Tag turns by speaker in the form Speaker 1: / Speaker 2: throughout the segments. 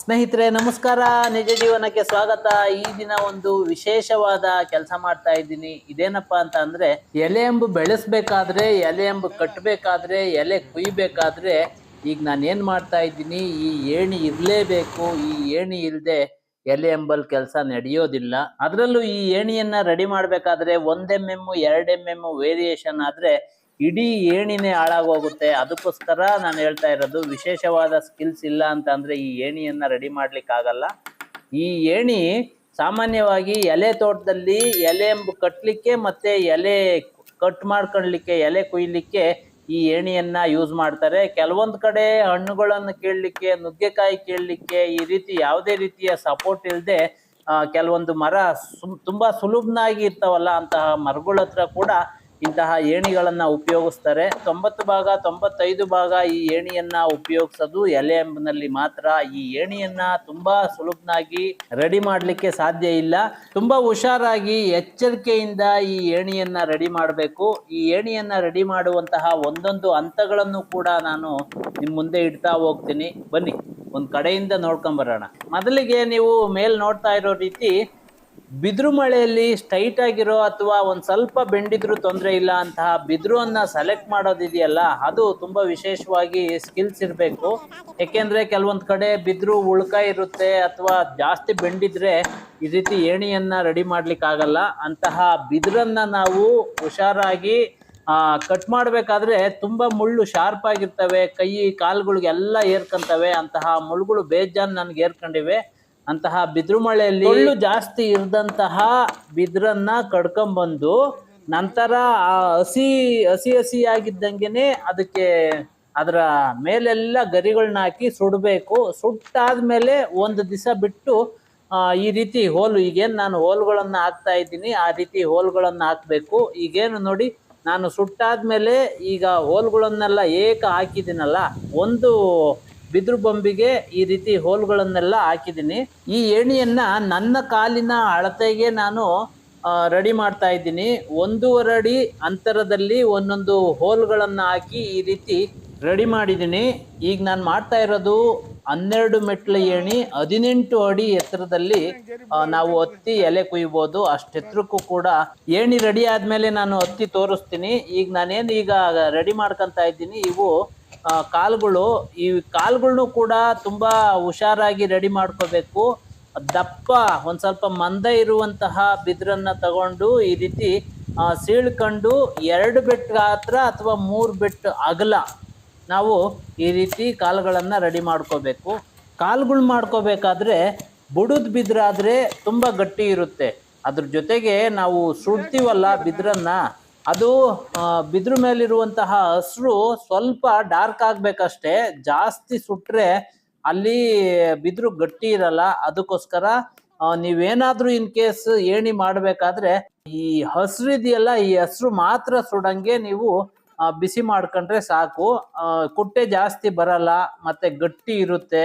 Speaker 1: ಸ್ನೇಹಿತರೆ, ನಮಸ್ಕಾರ. ನಿಜ ಜೀವನಕ್ಕೆ ಸ್ವಾಗತ. ಈ ದಿನ ಒಂದು ವಿಶೇಷವಾದ ಕೆಲಸ ಮಾಡ್ತಾ ಇದ್ದೀನಿ. ಇದೇನಪ್ಪ ಅಂತ ಅಂದ್ರೆ, ಎಲೆ ಎಂಬು ಬೆಳೆಸ್ಬೇಕಾದ್ರೆ, ಎಲೆ ಎಂಬು ಕಟ್ಟಬೇಕಾದ್ರೆ ಎಲೆ ಕುಯ್ಬೇಕಾದ್ರೆ, ಈಗ ನಾನು ಏನ್ ಮಾಡ್ತಾ ಇದ್ದೀನಿ, ಈ ಏಣಿ ಇರ್ಲೇಬೇಕು. ಈ ಏಣಿ ಇಲ್ಲದೆ ಎಲೆ ಎಂಬಲ್ ಕೆಲಸ ನಡೆಯೋದಿಲ್ಲ. ಅದರಲ್ಲೂ ಈ ಏಣಿಯನ್ನ ರೆಡಿ ಮಾಡ್ಬೇಕಾದ್ರೆ ಒಂದ್ ಎಂ ಎಂ ಎರಡ್ ಎಂ ಎಂ ವೇರಿಯೇಷನ್ ಆದ್ರೆ ಇಡೀ ಏಣಿನೇ ಹಾಳಾಗೋಗುತ್ತೆ. ಅದಕ್ಕೋಸ್ಕರ ನಾನು ಹೇಳ್ತಾ ಇರೋದು, ವಿಶೇಷವಾದ ಸ್ಕಿಲ್ಸ್ ಇಲ್ಲ ಅಂತ ಅಂದ್ರೆ ಈ ಏಣಿಯನ್ನು ರೆಡಿ ಮಾಡಲಿಕ್ಕಾಗಲ್ಲ. ಈ ಏಣಿ ಸಾಮಾನ್ಯವಾಗಿ ಎಲೆ ತೋಟದಲ್ಲಿ ಎಲೆ ಕಟ್ಟಲಿಕ್ಕೆ ಮತ್ತೆ ಎಲೆ ಕಟ್ ಮಾಡ್ಕೊಳ್ಲಿಕ್ಕೆ, ಎಲೆ ಕುಯ್ಲಿಕ್ಕೆ ಈ ಏಣಿಯನ್ನು ಯೂಸ್ ಮಾಡ್ತಾರೆ. ಕೆಲವೊಂದು ಕಡೆ ಹಣ್ಣುಗಳನ್ನು ಕೀಳಲಿಕ್ಕೆ, ನುಗ್ಗೆಕಾಯಿ ಕೀಳಲಿಕ್ಕೆ ಈ ರೀತಿ ಯಾವುದೇ ರೀತಿಯ ಸಪೋರ್ಟ್ ಇಲ್ಲದೆ ಕೆಲವೊಂದು ಮರ ಸು ತುಂಬ ಸುಲಭನಾಗಿ ಇರ್ತಾವಲ್ಲ ಅಂತಹ ಮರಗಳ ಹತ್ರ ಕೂಡ ಇಂತಹ ಏಣಿಗಳನ್ನು ಉಪಯೋಗಿಸ್ತಾರೆ. ತೊಂಬತ್ತು ಭಾಗ, ತೊಂಬತ್ತೈದು ಭಾಗ ಈ ಏಣಿಯನ್ನು ಉಪಯೋಗಿಸೋದು ಎಲೆ ಎಂಬಿನಲ್ಲಿ ಮಾತ್ರ. ಈ ಏಣಿಯನ್ನು ತುಂಬಾ ಸುಲಭನಾಗಿ ರೆಡಿ ಮಾಡಲಿಕ್ಕೆ ಸಾಧ್ಯ ಇಲ್ಲ. ತುಂಬಾ ಹುಷಾರಾಗಿ ಎಚ್ಚರಿಕೆಯಿಂದ ಈ ಏಣಿಯನ್ನು ರೆಡಿ ಮಾಡಬೇಕು. ಈ ಏಣಿಯನ್ನು ರೆಡಿ ಮಾಡುವಂತಹ ಒಂದೊಂದು ಹಂತಗಳನ್ನು ಕೂಡ ನಾನು ನಿಮ್ಮ ಮುಂದೆ ಇಡ್ತಾ ಹೋಗ್ತೀನಿ. ಬನ್ನಿ, ಒಂದು ಕಡೆಯಿಂದ ನೋಡ್ಕೊಂಬರೋಣ ಮೊದಲಿಗೆ ನೀವು ಮೇಲ್ ನೋಡ್ತಾ ಇರೋ ರೀತಿ ಬಿದ್ರು ಮಳೆಯಲ್ಲಿ ಸ್ಟ್ರೈಟ್ ಆಗಿರೋ ಅಥವಾ ಒಂದು ಸ್ವಲ್ಪ ಬೆಂಡಿದ್ರು ತೊಂದರೆ ಇಲ್ಲ ಅಂತಹ ಬಿದ್ರುವನ್ನ ಸೆಲೆಕ್ಟ್ ಮಾಡೋದಿದೆಯಲ್ಲ, ಅದು ತುಂಬ ವಿಶೇಷವಾಗಿ ಸ್ಕಿಲ್ಸ್ ಇರಬೇಕು. ಯಾಕೆಂದ್ರೆ ಕೆಲವೊಂದು ಕಡೆ ಬಿದ್ರು ಉಳ್ಕ ಇರುತ್ತೆ ಅಥವಾ ಜಾಸ್ತಿ ಬೆಂಡಿದ್ರೆ ಈ ರೀತಿ ಏಣಿಯನ್ನ ರೆಡಿ ಮಾಡ್ಲಿಕ್ಕೆ ಆಗಲ್ಲ. ಅಂತಹ ಬಿದ್ರನ್ನ ನಾವು ಹುಷಾರಾಗಿ ಕಟ್ ಮಾಡಬೇಕಾದ್ರೆ ತುಂಬಾ ಮುಳ್ಳು ಶಾರ್ಪ್ ಆಗಿರ್ತವೆ. ಕೈ, ಕಾಲುಗಳಿಗೆಲ್ಲ ಏರ್ಕಂತವೆ. ಅಂತಹ ಮುಳ್ಳುಗಳು ಬೇಜಾನ್ ನನಗೆ ಏರ್ಕೊಂಡಿವೆ. ಅಂತಹ ಬಿದ್ರು ಮಳೆಯಲ್ಲಿ ಜಾಸ್ತಿ ಇರದಂತಹ ಬಿದ್ರನ್ನ ಕಡ್ಕೊಂಬಂದು ನಂತರ ಆ ಹಸಿ ಹಸಿ ಹಸಿ ಆಗಿದ್ದಂಗೆನೆ ಅದಕ್ಕೆ ಅದರ ಮೇಲೆಲ್ಲ ಗರಿಗಳನ್ನ ಹಾಕಿ ಸುಡಬೇಕು. ಸುಟ್ಟಾದ್ಮೇಲೆ ಒಂದು ದಿವಸ ಬಿಟ್ಟು ಈ ರೀತಿ ಹೋಲು, ಈಗೇನು ನಾನು ಹೋಲ್ಗಳನ್ನು ಹಾಕ್ತಾ ಇದ್ದೀನಿ, ಆ ರೀತಿ ಹೋಲ್ಗಳನ್ನು ಹಾಕಬೇಕು. ಈಗೇನು ನೋಡಿ, ನಾನು ಸುಟ್ಟಾದ್ಮೇಲೆ ಈಗ ಹೋಲ್ಗಳನ್ನೆಲ್ಲ ಏಕ ಹಾಕಿದ್ದೀನಲ್ಲ, ಒಂದು ಬಿದ್ರು ಬೊಂಬಿಗೆ ಈ ರೀತಿ ಹೋಲ್ಗಳನ್ನೆಲ್ಲ ಹಾಕಿದ್ದೀನಿ. ಈ ಏಣಿಯನ್ನ ನನ್ನ ಕಾಲಿನ ಅಳತೆಗೆ ನಾನು ರೆಡಿ ಮಾಡ್ತಾ ಇದ್ದೀನಿ. ಒಂದೂವರೆ ಅಡಿ ಅಂತರದಲ್ಲಿ ಒಂದೊಂದು ಹೋಲ್ಗಳನ್ನ ಹಾಕಿ ಈ ರೀತಿ ರೆಡಿ ಮಾಡಿದ್ದೀನಿ. ಈಗ ನಾನು ಮಾಡ್ತಾ ಇರೋದು ಹನ್ನೆರಡು ಮೆಟ್ಲ ಏಣಿ ಹದಿನೆಂಟು ಅಡಿ ಎತ್ತರದಲ್ಲಿ ನಾವು ಹತ್ತಿ ಎಲೆ ಕುಯ್ಬೋದು. ಅಷ್ಟು ಎತ್ತರಕ್ಕೂ ಕೂಡ ಏಣಿ ರೆಡಿ ಆದ್ಮೇಲೆ ನಾನು ಹತ್ತಿ ತೋರಿಸ್ತೀನಿ. ಈಗ ನಾನೇನು ಈಗ ರೆಡಿ ಮಾಡ್ಕೊತ ಇದ್ದೀನಿ. ಇವು ಕಾಲ್ಗಳು, ಈ ಕಾಲುಗಳನ್ನು ಕೂಡ ತುಂಬಾ ಹುಷಾರಾಗಿ ರೆಡಿ ಮಾಡ್ಕೋಬೇಕು. ದಪ್ಪ, ಒಂದು ಸ್ವಲ್ಪ ಮಂದ ಇರುವಂತಹ ಬಿದ್ರನ್ನ ತಗೊಂಡು ಈ ರೀತಿ ಸೀಳ್ಕೊಂಡು ಎರಡು ಬೆಟ್ ಗಾತ್ರ ಅಥವಾ ಮೂರು ಬೆಟ್ ಅಗಲ ನಾವು ಈ ರೀತಿ ಕಾಲುಗಳನ್ನು ರೆಡಿ ಮಾಡ್ಕೋಬೇಕು. ಕಾಲುಗಳು ಮಾಡ್ಕೋಬೇಕಾದ್ರೆ ಬುಡದ್ ಬಿದಿರಾದರೆ ತುಂಬಾ ಗಟ್ಟಿ ಇರುತ್ತೆ. ಅದ್ರ ಜೊತೆಗೆ ನಾವು ಸುಡ್ತೀವಲ್ಲ ಬಿದ್ರನ್ನ ಅದು ಬಿದ್ರು ಮೇಲಿರುವಂತಹ ಹಸ್ರು ಸ್ವಲ್ಪ ಡಾರ್ಕ್ ಆಗ್ಬೇಕಷ್ಟೇ. ಜಾಸ್ತಿ ಸುಟ್ರೆ ಅಲ್ಲಿ ಬಿದ್ರು ಗಟ್ಟಿ ಇರಲ್ಲ. ಅದಕ್ಕೋಸ್ಕರ ನೀವೇನಾದ್ರೂ ಇನ್ ಕೇಸ್ ಏಣಿ ಮಾಡ್ಬೇಕಾದ್ರೆ, ಈ ಹಸ್ರು ಇದೆಯಲ್ಲ, ಈ ಹಸ್ರು ಮಾತ್ರ ಸುಡಂಗೆ ನೀವು ಬಿಸಿ ಮಾಡ್ಕೊಂಡ್ರೆ ಸಾಕು. ಕುಟ್ಟೆ ಜಾಸ್ತಿ ಬರಲ್ಲ, ಮತ್ತೆ ಗಟ್ಟಿ ಇರುತ್ತೆ.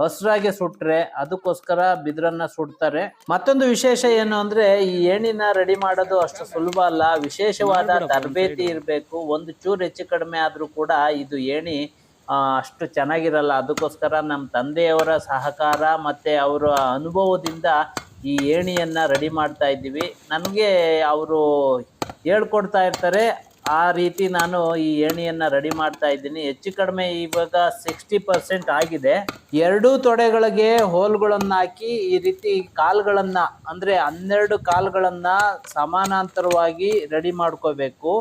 Speaker 1: ಹಸ್ರಾಗೆ ಸುಟ್ರೆ ಅದಕ್ಕೋಸ್ಕರ ಬಿದ್ರನ್ನ ಸುಡ್ತಾರೆ. ಮತ್ತೊಂದು ವಿಶೇಷ ಏನು ಅಂದ್ರೆ ಈ ಏಣಿನ ರೆಡಿ ಮಾಡೋದು ಅಷ್ಟು ಸುಲಭ ಅಲ್ಲ. ವಿಶೇಷವಾದ ತರಬೇತಿ ಇರಬೇಕು. ಒಂದು ಚೂರು ಹೆಚ್ಚು ಕಡಿಮೆ ಆದ್ರೂ ಕೂಡ ಇದು ಏಣಿ ಅಷ್ಟು ಚೆನ್ನಾಗಿರಲ್ಲ. ಅದಕ್ಕೋಸ್ಕರ ನಮ್ಮ ತಂದೆಯವರ ಸಹಕಾರ ಮತ್ತೆ ಅವರ ಅನುಭವದಿಂದ ಈ ಏಣಿಯನ್ನ ರೆಡಿ ಮಾಡ್ತಾ ಇದ್ದೀವಿ. ನನಗೆ ಅವರು ಹೇಳ್ಕೊಡ್ತಾ ಇರ್ತಾರೆ. ಆ ರೀತಿ ನಾನು ಈ ಏಣಿಯನ್ನು ರೆಡಿ ಮಾಡ್ತಾ ಇದ್ದೀನಿ. ಹೆಚ್ಚು ಕಡಿಮೆ ಇವಾಗ ಸಿಕ್ಸ್ಟಿ ಪರ್ಸೆಂಟ್ ಆಗಿದೆ. ಎರಡೂ ತೊಡೆಗಳಿಗೆ ಹೋಲ್ಗಳನ್ನ ಹಾಕಿ ಈ ರೀತಿ ಕಾಲುಗಳನ್ನು, ಅಂದ್ರೆ ಹನ್ನೆರಡು ಕಾಲುಗಳನ್ನು ಸಮಾನಾಂತರವಾಗಿ ರೆಡಿ ಮಾಡ್ಕೋಬೇಕು.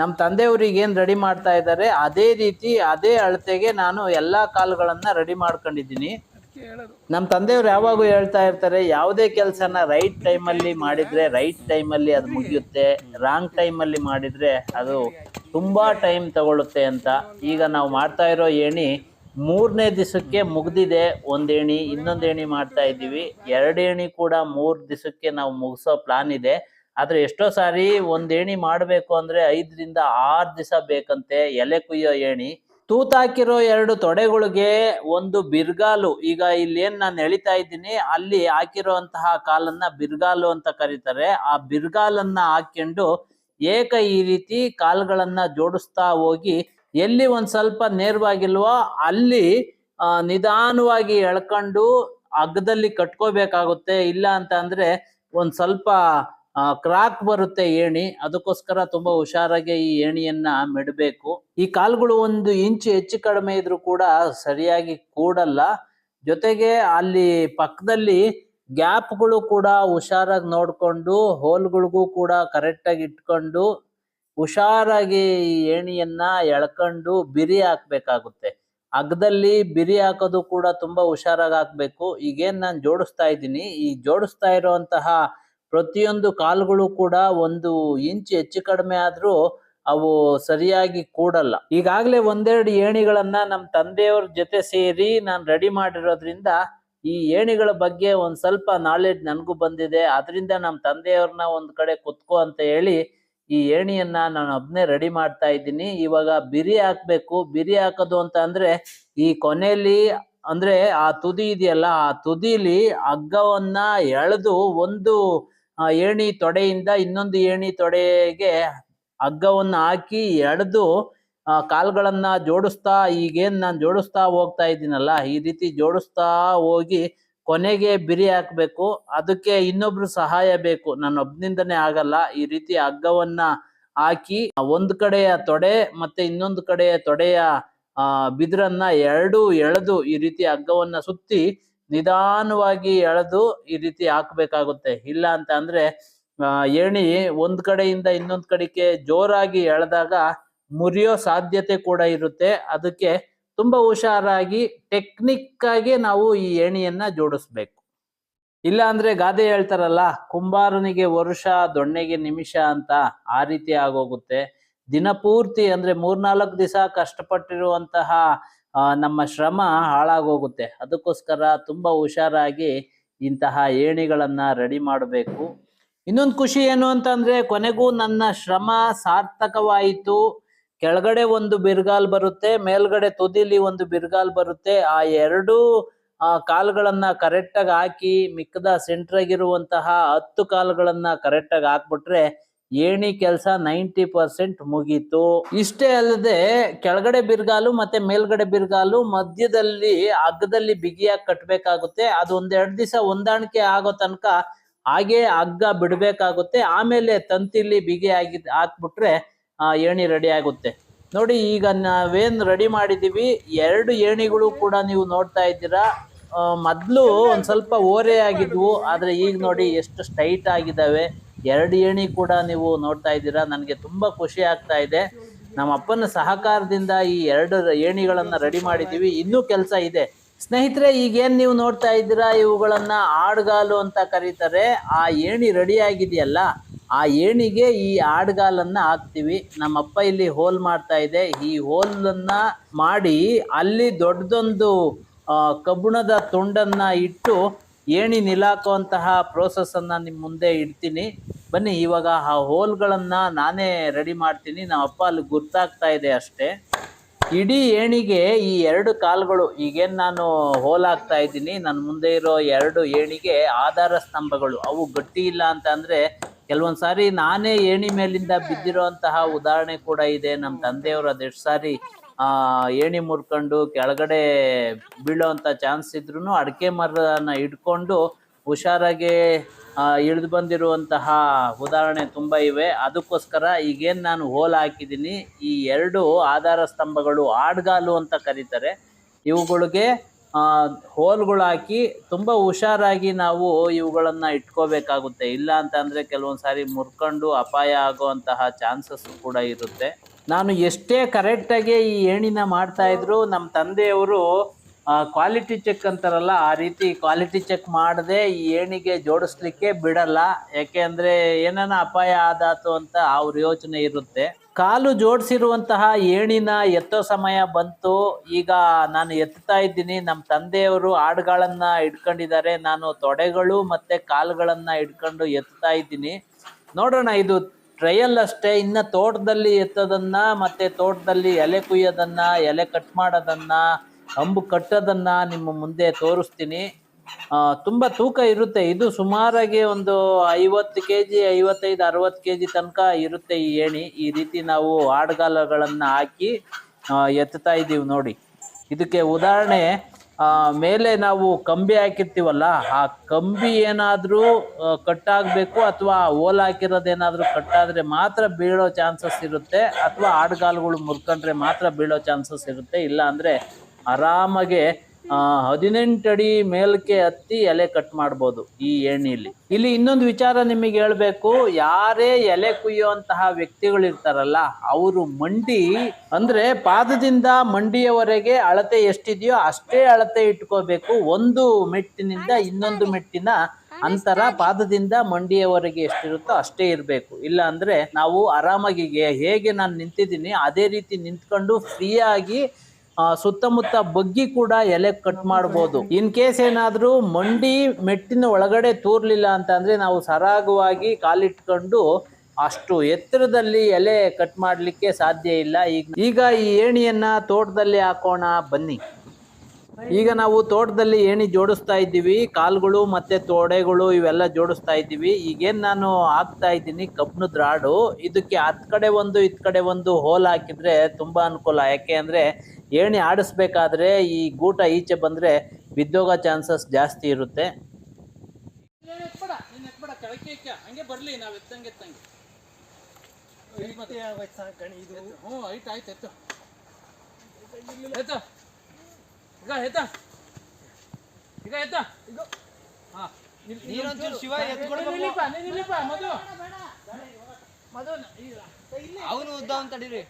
Speaker 1: ನಮ್ಮ ತಂದೆಯವ್ರಿಗೆ ಏನು ರೆಡಿ ಮಾಡ್ತಾ ಇದ್ದಾರೆ, ಅದೇ ರೀತಿ ಅದೇ ಅಳತೆಗೆ ನಾನು ಎಲ್ಲ ಕಾಲುಗಳನ್ನು ರೆಡಿ ಮಾಡ್ಕೊಂಡಿದ್ದೀನಿ. ನಮ್ಮ ತಂದೆಯವ್ರು ಯಾವಾಗೂ ಹೇಳ್ತಾ ಇರ್ತಾರೆ, ಯಾವುದೇ ಕೆಲಸನ ರೈಟ್ ಟೈಮಲ್ಲಿ ಮಾಡಿದ್ರೆ ರೈಟ್ ಟೈಮಲ್ಲಿ ಅದು ಮುಗಿಯುತ್ತೆ ರಾಂಗ್ ಟೈಮಲ್ಲಿ ಮಾಡಿದ್ರೆ ಅದು ತುಂಬಾ ಟೈಮ್ ತಗೊಳ್ಳುತ್ತೆ ಅಂತ. ಈಗ ನಾವು ಮಾಡ್ತಾ ಇರೋ ಏಣಿ ಮೂರನೇ ದಿವಸಕ್ಕೆ ಮುಗ್ದಿದೆ ಒಂದು ಏಣಿ, ಇನ್ನೊಂದು ಏಣಿ ಮಾಡ್ತಾ ಇದ್ದೀವಿ. ಎರಡು ಏಣಿ ಕೂಡ ಮೂರು ದಿವಸಕ್ಕೆ ನಾವು ಮುಗಿಸೋ ಪ್ಲಾನ್ ಇದೆ. ಆದರೆ ಎಷ್ಟೋ ಸಾರಿ ಒಂದು ಏಣಿ ಮಾಡಬೇಕು ಅಂದರೆ ಐದರಿಂದ ಆರು ದಿವಸ ಬೇಕಂತೆ ಎಲೆ ಕುಯ್ಯೋ ಏಣಿ. ತೂತಾಕಿರೋ ಎರಡು ತೊಡೆಗಳಿಗೆ ಒಂದು ಬಿರ್ಗಾಲು. ಈಗ ಇಲ್ಲಿ ಏನ್ ನಾನು ಎಳಿತಾ ಇದ್ದೀನಿ, ಅಲ್ಲಿ ಹಾಕಿರುವಂತಹ ಕಾಲನ್ನ ಬಿರ್ಗಾಲು ಅಂತ ಕರೀತಾರೆ. ಆ ಬಿರ್ಗಾಲನ್ನ ಹಾಕೊಂಡು ಏಕ ಈ ರೀತಿ ಕಾಲ್ಗಳನ್ನ ಜೋಡಿಸ್ತಾ ಹೋಗಿ, ಎಲ್ಲಿ ಒಂದ್ ಸ್ವಲ್ಪ ನೇರವಾಗಿಲ್ವೋ ಅಲ್ಲಿ ನಿಧಾನವಾಗಿ ಎಳ್ಕೊಂಡು ಅಗ್ಗದಲ್ಲಿ ಕಟ್ಕೋಬೇಕಾಗುತ್ತೆ. ಇಲ್ಲ ಅಂತ ಅಂದ್ರೆ ಒಂದ್ ಸ್ವಲ್ಪ ಕ್ರಾಕ್ ಬರುತ್ತೆ ಏಣಿ. ಅದಕ್ಕೋಸ್ಕರ ತುಂಬಾ ಹುಷಾರಾಗಿ ಈ ಏಣಿಯನ್ನ ಮೆಡಬೇಕು. ಈ ಕಾಲುಗಳು ಒಂದು ಇಂಚು ಹೆಚ್ಚು ಕಡಿಮೆ ಇದ್ರು ಕೂಡ ಸರಿಯಾಗಿ ಕೂಡಲ್ಲ. ಜೊತೆಗೆ ಅಲ್ಲಿ ಪಕ್ಕದಲ್ಲಿ ಗ್ಯಾಪ್ಗಳು ಕೂಡ ಹುಷಾರಾಗಿ ನೋಡ್ಕೊಂಡು, ಹೋಲ್ಗಳಿಗೂ ಕೂಡ ಕರೆಕ್ಟ್ ಆಗಿ ಇಟ್ಕೊಂಡು, ಹುಷಾರಾಗಿ ಈ ಏಣಿಯನ್ನ ಎಳ್ಕೊಂಡು ಬಿರಿ ಹಾಕ್ಬೇಕಾಗುತ್ತೆ. ಅಗ್ಗದಲ್ಲಿ ಬಿರಿ ಹಾಕೋದು ಕೂಡ ತುಂಬಾ ಹುಷಾರಾಗಿ ಹಾಕ್ಬೇಕು. ಈಗೇನ್ ನಾನು ಜೋಡಿಸ್ತಾ ಇದ್ದೀನಿ. ಈ ಜೋಡಿಸ್ತಾ ಇರುವಂತಹ ಪ್ರತಿಯೊಂದು ಕಾಲುಗಳು ಕೂಡ ಒಂದು ಇಂಚ್ ಹೆಚ್ಚು ಕಡಿಮೆ ಆದ್ರೂ ಅವು ಸರಿಯಾಗಿ ಕೂಡಲ್ಲ. ಈಗಾಗಲೇ ಒಂದೆರಡು ಏಣಿಗಳನ್ನ ನಮ್ಮ ತಂದೆಯವ್ರ ಜೊತೆ ಸೇರಿ ನಾನು ರೆಡಿ ಮಾಡಿರೋದ್ರಿಂದ ಈ ಏಣಿಗಳ ಬಗ್ಗೆ ಒಂದು ಸ್ವಲ್ಪ ನಾಲೆಡ್ಜ್ ನನಗೂ ಬಂದಿದೆ. ಅದರಿಂದ ನಮ್ಮ ತಂದೆಯವ್ರನ್ನ ಒಂದು ಕಡೆ ಕುತ್ಕೋ ಅಂತ ಹೇಳಿ ಈ ಏಣಿಯನ್ನ ನಾನು ಒಬ್ಬನೇ ರೆಡಿ ಮಾಡ್ತಾ ಇದ್ದೀನಿ. ಇವಾಗ ಬಿರಿ ಹಾಕ್ಬೇಕು. ಬಿರಿ ಹಾಕೋದು ಅಂತ ಅಂದ್ರೆ ಈ ಕೊನೆಯಲ್ಲಿ ಅಂದ್ರೆ ಆ ತುದಿ ಇದೆಯಲ್ಲ, ಆ ತುದಿಲಿ ಹಗ್ಗವನ್ನ ಎಳೆದು ಒಂದು ಆ, ಏಣಿ ತೊಡೆಯಿಂದ ಇನ್ನೊಂದು ಏಣಿ ತೊಡೆಗೆ ಹಗ್ಗವನ್ನು ಹಾಕಿ ಎಳೆದು ಆ ಕಾಲ್ಗಳನ್ನ ಜೋಡಿಸ್ತಾ ಈಗೇನ್ ನಾನು ಜೋಡಿಸ್ತಾ ಹೋಗ್ತಾ ಇದ್ದೀನಲ್ಲ ಈ ರೀತಿ ಜೋಡಿಸ್ತಾ ಹೋಗಿ ಕೊನೆಗೆ ಬಿರಿ ಹಾಕ್ಬೇಕು. ಅದಕ್ಕೆ ಇನ್ನೊಬ್ರು ಸಹಾಯ ಬೇಕು. ನನ್ನ ಒಬ್ನಿಂದನೇ ಆಗಲ್ಲ. ಈ ರೀತಿ ಹಗ್ಗವನ್ನ ಹಾಕಿ ಒಂದು ಕಡೆಯ ತೊಡೆ ಮತ್ತೆ ಇನ್ನೊಂದು ಕಡೆಯ ತೊಡೆಯ ಆ ಬಿದಿರನ್ನ ಎರಡು ಎಳೆದು ಈ ರೀತಿ ಹಗ್ಗವನ್ನ ಸುತ್ತಿ ನಿಧಾನವಾಗಿ ಎಳೆದು ಈ ರೀತಿ ಹಾಕ್ಬೇಕಾಗುತ್ತೆ. ಇಲ್ಲ ಅಂತ ಅಂದ್ರೆ ಏಣಿ ಒಂದ್ ಕಡೆಯಿಂದ ಇನ್ನೊಂದ್ ಕಡೆಗೆ ಜೋರಾಗಿ ಎಳೆದಾಗ ಮುರಿಯೋ ಸಾಧ್ಯತೆ ಕೂಡ ಇರುತ್ತೆ. ಅದಕ್ಕೆ ತುಂಬಾ ಹುಷಾರಾಗಿ ಟೆಕ್ನಿಕ್ ಆಗಿ ನಾವು ಈ ಏಣಿಯನ್ನ ಜೋಡಿಸ್ಬೇಕು. ಇಲ್ಲ ಅಂದ್ರೆ ಗಾದೆ ಹೇಳ್ತಾರಲ್ಲ, ಕುಂಬಾರನಿಗೆ ವರುಷ, ದೊಣ್ಣೆಗೆ ನಿಮಿಷ ಅಂತ ಆ ರೀತಿ ಆಗೋಗುತ್ತೆ. ದಿನಪೂರ್ತಿ ಅಂದ್ರೆ ಮೂರ್ನಾಲ್ಕು ದಿವಸ ಕಷ್ಟಪಟ್ಟಿರುವಂತಹ ನಮ್ಮ ಶ್ರಮ ಹಾಳಾಗೋಗುತ್ತೆ. ಅದಕ್ಕೋಸ್ಕರ ತುಂಬಾ ಹುಷಾರಾಗಿ ಇಂತಹ ಏಣಿಗಳನ್ನ ರೆಡಿ ಮಾಡಬೇಕು. ಇನ್ನೊಂದು ಖುಷಿ ಏನು ಅಂತಂದ್ರೆ, ಕೊನೆಗೂ ನನ್ನ ಶ್ರಮ ಸಾರ್ಥಕವಾಯಿತು. ಕೆಳಗಡೆ ಒಂದು ಬಿರ್ಗಾಲ್ ಬರುತ್ತೆ, ಮೇಲ್ಗಡೆ ತುದಿಲಿ ಒಂದು ಬಿರ್ಗಾಲ್ ಬರುತ್ತೆ. ಆ ಎರಡು, ಆ ಕರೆಕ್ಟಾಗಿ ಹಾಕಿ, ಮಿಕ್ಕದ ಸೆಂಟ್ರಾಗಿರುವಂತಹ ಹತ್ತು ಕಾಲ್ಗಳನ್ನ ಕರೆಕ್ಟಾಗಿ ಹಾಕ್ಬಿಟ್ರೆ ಏಣಿ ಕೆಲಸ ನೈಂಟಿ ಪರ್ಸೆಂಟ್ ಮುಗೀತು. ಇಷ್ಟೇ ಅಲ್ಲದೆ ಕೆಳಗಡೆ ಬಿರ್ಗಾಲು ಮತ್ತೆ ಮೇಲ್ಗಡೆ ಬಿರ್ಗಾಲು ಮಧ್ಯದಲ್ಲಿ ಹಗ್ಗದಲ್ಲಿ ಬಿಗಿಯಾಗಿ ಕಟ್ಟಬೇಕಾಗುತ್ತೆ ಅದು ಒಂದೆರಡು ದಿವಸ ಹೊಂದಾಣಿಕೆ ಆಗೋ ತನಕ ಹಾಗೆ ಹಗ್ಗ ಬಿಡಬೇಕಾಗುತ್ತೆ. ಆಮೇಲೆ ತಂತಿಲಿ ಬಿಗಿ ಆಗಿ ಹಾಕ್ಬಿಟ್ರೆ, ಆ, ಏಣಿ ರೆಡಿ ಆಗುತ್ತೆ. ನೋಡಿ, ಈಗ ನಾವೇನ್ ರೆಡಿ ಮಾಡಿದೀವಿ, ಎರಡು ಏಣಿಗಳು ಕೂಡ ನೀವು ನೋಡ್ತಾ ಇದ್ದೀರಾ. ಮೊದಲು ಒಂದು ಸ್ವಲ್ಪ ಓರೆ ಆಗಿದ್ವು, ಆದ್ರೆ ಈಗ ನೋಡಿ ಎಷ್ಟು ಸ್ಟ್ರೈಟ್ ಆಗಿದಾವೆ. ಎರಡು ಏಣಿ ಕೂಡ ನೀವು ನೋಡ್ತಾ ಇದ್ದೀರಾ. ನನಗೆ ತುಂಬ ಖುಷಿ ಆಗ್ತಾ ಇದೆ. ನಮ್ಮ ಅಪ್ಪನ ಸಹಕಾರದಿಂದ ಈ ಎರಡು ಏಣಿಗಳನ್ನು ರೆಡಿ ಮಾಡಿದ್ದೀವಿ. ಇನ್ನೂ ಕೆಲಸ ಇದೆ. ಸ್ನೇಹಿತರೆ, ಈಗೇನು ನೀವು ನೋಡ್ತಾ ಇದ್ದೀರಾ? ಇವುಗಳನ್ನು ಆಡ್ಗಾಲು ಅಂತ ಕರೀತಾರೆ. ಆ ಏಣಿ ರೆಡಿ ಆಗಿದೆಯಲ್ಲ, ಆ ಏಣಿಗೆ ಈ ಆಡ್ಗಾಲನ್ನ ಹಾಕ್ತಿವಿ. ನಮ್ಮಪ್ಪ ಇಲ್ಲಿ ಹೋಲ್ ಮಾಡ್ತಾ ಇದೆ. ಈ ಹೋಲನ್ನು ಮಾಡಿ ಅಲ್ಲಿ ದೊಡ್ಡದೊಂದು ಕಬ್ಬಿಣದ ತುಂಡನ್ನು ಇಟ್ಟು ಏಣಿ ನಿಲಾಕುವಂತಹ ಪ್ರೋಸೆಸ್ಸನ್ನು ನಿಮ್ಮ ನಿಮ್ ಮುಂದೆ ಇಡ್ತೀನಿ. ಬನ್ನಿ, ಇವಾಗ ಆ ಹೋಲ್ಗಳನ್ನು ನಾನೇ ರೆಡಿ ಮಾಡ್ತೀನಿ. ನಮ್ಮ ಅಪ್ಪ ಅಲ್ಲಿ ಗುರ್ತಾಗ್ತಾ ಇದೆ ಅಷ್ಟೇ. ಇಡೀ ಏಣಿಗೆ ಈ ಎರಡು ಕಾಲುಗಳು, ಈಗೇನು ನಾನು ಹೋಲ್ ಆಗ್ತಾ ಇದ್ದೀನಿ. ನನ್ನ ಮುಂದೆ ಇರೋ ಎರಡು ಏಣಿಗೆ ಆಧಾರ ಸ್ತಂಭಗಳು. ಅವು ಗಟ್ಟಿ ಇಲ್ಲ ಅಂತ ಅಂದರೆ, ಕೆಲವೊಂದು ಸಾರಿ ನಾನೇ ಏಣಿ ಮೇಲಿಂದ ಬಿದ್ದಿರೋಂತಹ ಉದಾಹರಣೆ ಕೂಡ ಇದೆ. ನಮ್ಮ ತಂದೆಯವರು ಅದೆಷ್ಟು ಸಾರಿ ಆ, ಏಣಿ ಮುರ್ಕೊಂಡು ಕೆಳಗಡೆ ಬೀಳೋಂತ ಚಾನ್ಸ್ ಇದ್ರೂ ಅಡಿಕೆ ಮರನ ಇಟ್ಕೊಂಡು ಹುಷಾರಾಗಿ ಇಳಿದು ಬಂದಿರುವಂತಹ ಉದಾಹರಣೆ ತುಂಬ ಇವೆ. ಅದಕ್ಕೋಸ್ಕರ ಈಗೇನು ನಾನು ಹೋಲ್ ಹಾಕಿದ್ದೀನಿ. ಈ ಎರಡು ಆಧಾರ ಸ್ತಂಭಗಳು ಆಡ್ಗಾಲು ಅಂತ ಕರೀತಾರೆ. ಇವುಗಳಿಗೆ ಹೋಲ್ಗಳು ಹಾಕಿ ತುಂಬಾ ಹುಷಾರಾಗಿ ನಾವು ಇವುಗಳನ್ನು ಇಟ್ಕೋಬೇಕಾಗುತ್ತೆ. ಇಲ್ಲ ಅಂತ ಕೆಲವೊಂದು ಸಾರಿ ಮುರ್ಕೊಂಡು ಅಪಾಯ ಆಗುವಂತಹ ಚಾನ್ಸಸ್ ಕೂಡ ಇರುತ್ತೆ. ನಾನು ಎಷ್ಟೇ ಕರೆಕ್ಟಾಗಿ ಈ ಏಣಿನ ಮಾಡ್ತಾ ಇದ್ರು ನಮ್ಮ ತಂದೆಯವರು ಕ್ವಾಲಿಟಿ ಚೆಕ್ ಅಂತಾರಲ್ಲ, ಆ ರೀತಿ ಕ್ವಾಲಿಟಿ ಚೆಕ್ ಮಾಡದೆ ಈ ಏಣಿಗೆ ಜೋಡಿಸ್ಲಿಕ್ಕೆ ಬಿಡಲ್ಲ. ಯಾಕೆ ಅಂದ್ರೆ ಏನಾನ ಅಪಾಯ ಆದಾತು ಅಂತ ಅವ್ರ ಯೋಚನೆ ಇರುತ್ತೆ. ಕಾಲು ಜೋಡಿಸಿರುವಂತಹ ಏಣಿನ ಎತ್ತೋ ಸಮಯ ಬಂತು. ಈಗ ನಾನು ಎತ್ತಾ ಇದ್ದೀನಿ. ನಮ್ಮ ತಂದೆಯವರು ಆಡುಗಳನ್ನು ಇಟ್ಕೊಂಡಿದ್ದಾರೆ ನಾನು ತೊಡೆಗಳು ಮತ್ತೆ ಕಾಲುಗಳನ್ನು ಇಟ್ಕೊಂಡು ಎತ್ತಾ ಇದ್ದೀನಿ. ನೋಡೋಣ, ಇದು ಟ್ರಯಲ್ ಅಷ್ಟೇ. ಇನ್ನ ತೋಟದಲ್ಲಿ ಎತ್ತೋದನ್ನು ಮತ್ತೆ ತೋಟದಲ್ಲಿ ಎಲೆ ಕುಯ್ಯೋದನ್ನು, ಎಲೆ ಕಟ್ ಮಾಡೋದನ್ನ ಅಂಬು ಕಟ್ಟೋದನ್ನ ನಿಮ್ಮ ಮುಂದೆ ತೋರಿಸ್ತೀನಿ. ತುಂಬ ತೂಕ ಇರುತ್ತೆ. ಇದು ಸುಮಾರಾಗಿ ಒಂದು ಐವತ್ತು ಕೆ ಜಿ ಐವತ್ತೈದು, ಅರವತ್ತು ಕೆ ಜಿ ತನಕ ಇರುತ್ತೆ ಈ ಏಣಿ. ಈ ರೀತಿ ನಾವು ಆಡ್ಗಾಲಗಳನ್ನು ಹಾಕಿ ಎತ್ತುತ್ತಾ ಇದ್ದೀವಿ ನೋಡಿ. ಇದಕ್ಕೆ ಉದಾಹರಣೆ ಮೇಲೆ ನಾವು ಕಂಬಿ ಹಾಕಿರ್ತೀವಲ್ಲ, ಆ ಕಂಬಿ ಏನಾದರೂ ಕಟ್ಟಾಗ್ಬೇಕು ಅಥವಾ ಓಲ್ ಹಾಕಿರೋದೇನಾದರೂ ಕಟ್ಟಾದರೆ ಮಾತ್ರ ಬೀಳೋ ಚಾನ್ಸಸ್ ಇರುತ್ತೆ, ಅಥವಾ ಆಡ್ಗಾಲುಗಳು ಮುರ್ಕೊಂಡ್ರೆ ಮಾತ್ರ ಬೀಳೋ ಚಾನ್ಸಸ್ ಇರುತ್ತೆ. ಇಲ್ಲ ಅಂದ್ರೆ ಆರಾಮಾಗೆ ಹದಿನೆಂಟು ಅಡಿ ಮೇಲಕ್ಕೆ ಹತ್ತಿ ಎಲೆ ಕಟ್ ಮಾಡ್ಬೋದು ಈ ಏಣಿಲಿ. ಇಲ್ಲಿ ಇನ್ನೊಂದು ವಿಚಾರ ನಿಮಗೆ ಹೇಳಬೇಕು. ಯಾರೇ ಎಲೆ ಕುಯ್ಯುವಂತಹ ವ್ಯಕ್ತಿಗಳು ಇರ್ತಾರಲ್ಲ ಅವರು ಮಂಡಿ, ಅಂದ್ರೆ ಪಾದದಿಂದ ಮಂಡಿಯವರೆಗೆ ಅಳತೆ ಎಷ್ಟಿದೆಯೋ ಅಷ್ಟೇ ಅಳತೆ ಇಟ್ಕೋಬೇಕು. ಒಂದು ಮೆಟ್ಟಿನಿಂದ ಇನ್ನೊಂದು ಮೆಟ್ಟಿನ ಅಂತರ ಪಾದದಿಂದ ಮಂಡಿಯವರೆಗೆ ಎಷ್ಟಿರುತ್ತೋ ಅಷ್ಟೇ ಇರಬೇಕು. ಇಲ್ಲ ಅಂದ್ರೆ ನಾವು ಆರಾಮಾಗಿ ಹೇಗೆ ನಾನು ನಿಂತಿದ್ದೀನಿ, ಅದೇ ರೀತಿ ನಿಂತ್ಕೊಂಡು ಫ್ರೀಯಾಗಿ ಸುತ್ತಮುತ್ತ ಬಗ್ಗಿ ಕೂಡ ಎಲೆ ಕಟ್ ಮಾಡ್ಬೋದು. ಇನ್ ಕೇಸ್ ಏನಾದರೂ ಮಂಡಿ ಮೆಟ್ಟಿನ ಒಳಗಡೆ ತೂರ್ಲಿಲ್ಲ ಅಂತ ಅಂದ್ರೆ ನಾವು ಸರಾಗವಾಗಿ ಕಾಲಿಟ್ಕೊಂಡು ಅಷ್ಟು ಎತ್ತರದಲ್ಲಿ ಎಲೆ ಕಟ್ ಮಾಡ್ಲಿಕ್ಕೆ ಸಾಧ್ಯ ಇಲ್ಲ. ಈಗ ಈಗ ಈ ಏಣಿಯನ್ನ ತೋಟದಲ್ಲಿ ಹಾಕೋಣ, ಬನ್ನಿ. ಈಗ ನಾವು ತೋಟದಲ್ಲಿ ಏಣಿ ಜೋಡಿಸ್ತಾ ಇದ್ದೀವಿ ಕಾಲುಗಳು ಮತ್ತೆ ತೋಡೆಗಳು ಇವೆಲ್ಲ ಜೋಡಿಸ್ತಾ ಇದ್ದೀವಿ ಈಗೇನ್ ನಾನು ಹಾಕ್ತಾ ಇದ್ದೀನಿ ಕಬ್ಬಿಣದ ರಾಡು ಇದಕ್ಕೆ ಹತ್ ಕಡೆ ಒಂದು ಇತ್ ಕಡೆ ಒಂದು ಹೋಲ್ ಹಾಕಿದ್ರೆ ತುಂಬಾ ಅನುಕೂಲ ಯಾಕೆ ಅಂದರೆ ಏಣಿ ಆಡಿಸ್ಬೇಕಾದ್ರೆ ಈ ಗೂಟ ಈಚೆ ಬಂದ್ರೆ ಬಿದ್ದೋಗೋ ಚಾನ್ಸಸ್ ಜಾಸ್ತಿ ಇರುತ್ತೆ ಹ್ಞೂ ಆಯ್ತು ಆಯ್ತಾ ಎತ್ತು ಈಗ ಎತ್ತ ಈಗ ಎತ್ತ ಹಾ
Speaker 2: ನೀನೊಂಚೂರು ಶಿವ ಎತ್ಕೊಡ್ಬೇಕು.
Speaker 1: ನಿಲ್ಲಿಪ್ಪ, ನೀನ್ ನಿಲ್ಲಿಪ್ಪ, ಮಧು ಮಧು
Speaker 2: ಅವನು ಉದ್ದ ಅಂತ ತಡೀರಿ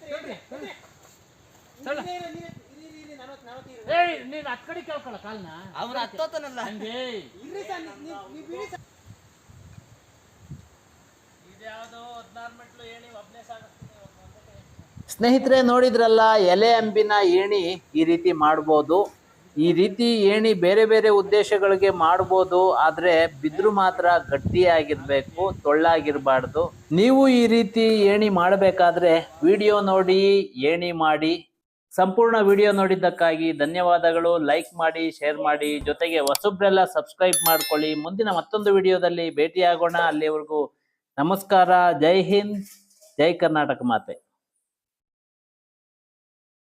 Speaker 1: ಏಯ್ ನೀನ್ ಹತ್ ಕಡೆ ಕೇಳ್ಕೊಳ ಕಾಲ್ನ.
Speaker 2: ಅವ್ನು ಹತ್ತೋತನಲ್ಲ
Speaker 1: ಹಂಗೆ. ಸ್ನೇಹಿತರೆ ನೋಡಿದ್ರಲ್ಲ ಎಲೆ ಅಂಬಿನ ಏಣಿ ಈ ರೀತಿ ಮಾಡ್ಬೋದು. ಈ ರೀತಿ ಏಣಿ ಬೇರೆ ಬೇರೆ ಉದ್ದೇಶಗಳಿಗೆ ಮಾಡ್ಬೋದು, ಆದ್ರೆ ಬಿದ್ರು ಮಾತ್ರ ಗಟ್ಟಿಯಾಗಿರ್ಬೇಕು, ತೊಳ್ಳಾಗಿರ್ಬಾರ್ದು. ನೀವು ಈ ರೀತಿ ಏಣಿ ಮಾಡಬೇಕಾದ್ರೆ ವಿಡಿಯೋ ನೋಡಿ, ಏಣಿ ಮಾಡಿ. ಸಂಪೂರ್ಣ ವಿಡಿಯೋ ನೋಡಿದ್ದಕ್ಕಾಗಿ ಧನ್ಯವಾದಗಳು. ಲೈಕ್ ಮಾಡಿ, ಶೇರ್ ಮಾಡಿ. ಜೊತೆಗೆ ಹೊಸಬ್ರೆಲ್ಲ ಸಬ್ಸ್ಕ್ರೈಬ್ ಮಾಡ್ಕೊಳ್ಳಿ. ಮುಂದಿನ ಮತ್ತೊಂದು ವಿಡಿಯೋದಲ್ಲಿ ಭೇಟಿಯಾಗೋಣ. ಅಲ್ಲಿವರೆಗೂ ನಮಸ್ಕಾರ. ಜೈ ಹಿಂದ್, ಜೈ ಕರ್ನಾಟಕ ಮಾತೆ.